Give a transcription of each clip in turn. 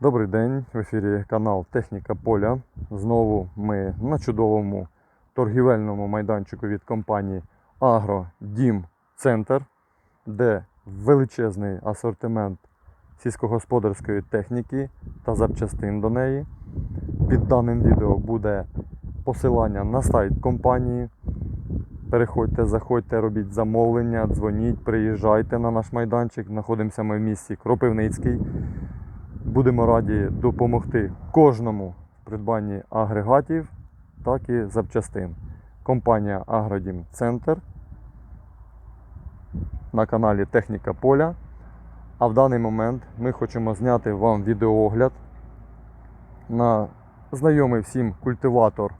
Добрий день, в ефірі канал Техніка Поля. Знову ми на чудовому торгівельному майданчику від компанії Агро Дім Центр, де величезний асортимент сільськогосподарської техніки та запчастин до неї. Під даним відео буде посилання на сайт компанії. Переходьте, заходьте, робіть замовлення, дзвоніть, приїжджайте на наш майданчик. Знаходимося ми в місті Кропивницький. Будемо раді допомогти кожному в придбанні агрегатів, так і запчастин. Компанія Агродім Центр на каналі Техніка Поля. А в даний момент ми хочемо зняти вам відеоогляд на знайомий всім культиватор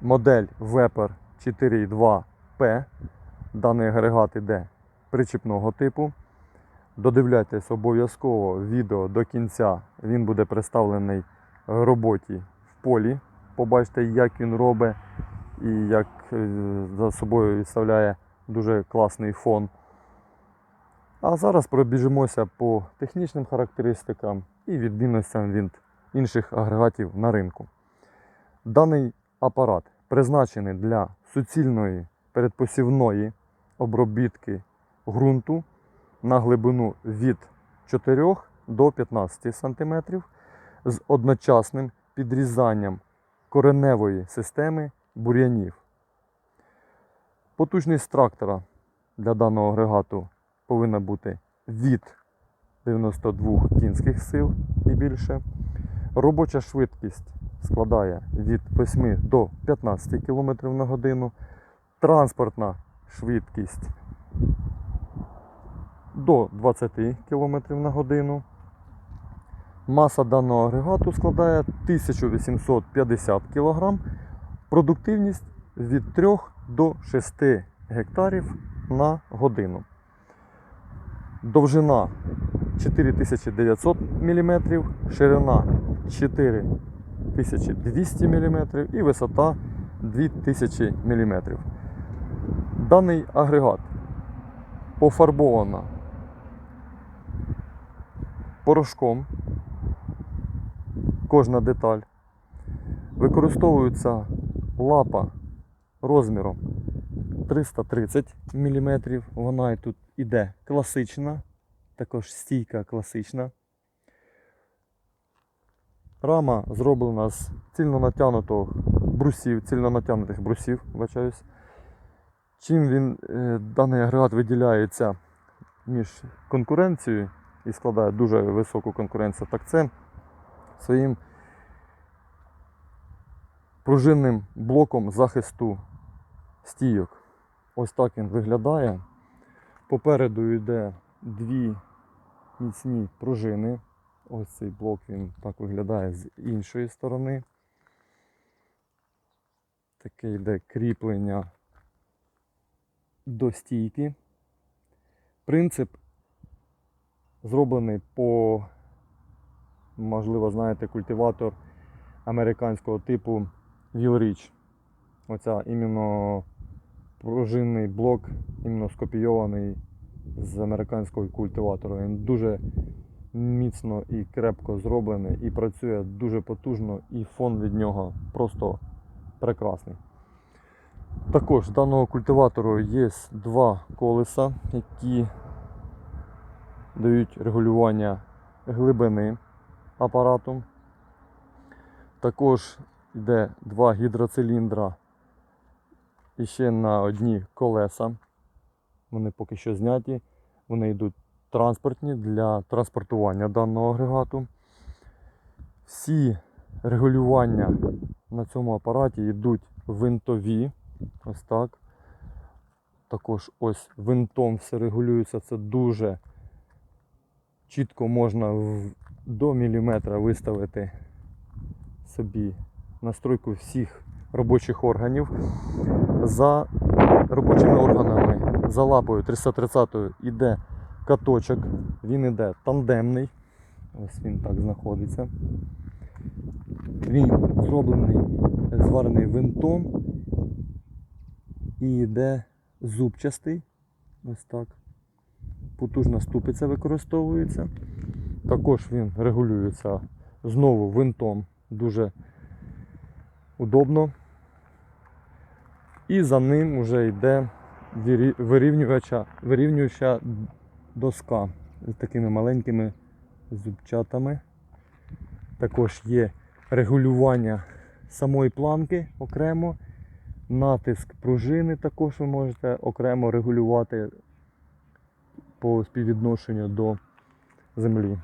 модель Vepr 4.2P. Даний агрегат іде причіпного типу. Додивляйтесь обов'язково відео до кінця. Він буде представлений роботі в полі. Побачите, як він робить і як е, за собою відставляє дуже класний фон. А зараз пробіжимося по технічним характеристикам і відмінностям від інших агрегатів на ринку. Даний апарат призначений для суцільної передпосівної обробітки ґрунту на глибину від 4 до 15 см з одночасним підрізанням кореневої системи бур'янів. Потужність трактора для даного агрегату повинна бути від 92 кінських сил і більше. Робоча швидкість складає від 8 до 15 км на годину. Транспортна швидкість до 20 км на годину. Маса даного агрегату складає 1850 кг. Продуктивність від 3 до 6 гектарів на годину. Довжина 4900 мм, ширина 4200 мм і висота 2000 мм. Даний агрегат пофарбовано порошком. Кожна деталь. Використовується лапа розміром 330 мм. Вона і тут іде класична, також стійка класична. Рама зроблена з цільно натягнутих брусів, цільно натягнутих брусів, вибачаюсь. Чим він, е, даний агрегат виділяється між конкуренцією і складає дуже високу конкуренцію, так це своїм пружинним блоком захисту стійок. Ось так він виглядає. Попереду йде дві міцні пружини. Ось цей блок він так виглядає з іншої сторони. Таке йде кріплення до стійки. Принцип зроблений по, можливо, знаєте, культиватор американського типу Wheelreach. Оця іменно пружинний блок, іменно скопійований з американського культиватора. Він дуже міцно і крепко зроблений і працює дуже потужно, і фон від нього просто прекрасний. Також даного культиватору є два колеса, які дають регулювання глибини апарату. Також йде два гідроциліндра і ще на одні колеса. Вони поки що зняті. Вони йдуть транспортні для транспортування даного агрегату. Всі регулювання на цьому апараті йдуть винтові. Ось так. Також ось винтом все регулюється. Це дуже чітко можна до міліметра виставити собі настройку всіх робочих органів. За робочими органами, за лапою 330 йде каточок, він йде тандемний. Ось він так знаходиться. Він зроблений, зварений винтом і йде зубчастий. Ось так. Потужна ступиця використовується. Також він регулюється знову винтом дуже удобно. І за ним вже йде вирівнювача, вирівнююча доска з такими маленькими зубчатами. Також є регулювання самої планки окремо, натиск пружини також ви можете окремо регулювати по співвідношенню до землі.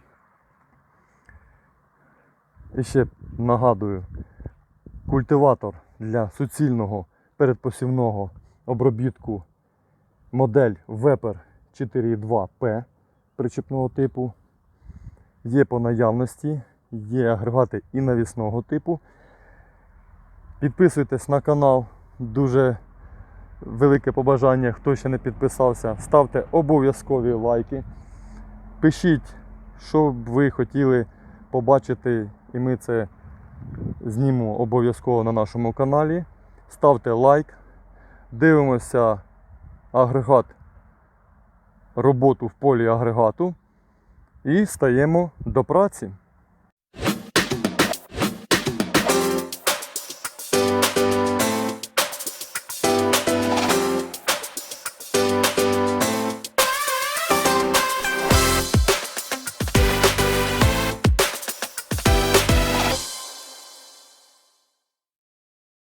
І ще нагадую, культиватор для суцільного передпосівного обробітку модель Weber 4.2P причепного типу. Є по наявності, є агрегати і навісного типу. Підписуйтесь на канал, дуже велике побажання, хто ще не підписався. Ставте обов'язкові лайки. Пишіть, що б ви хотіли побачити, і ми це знімемо обов'язково на нашому каналі. Ставте лайк. Дивимося агрегат, роботу в полі агрегату і стаємо до праці.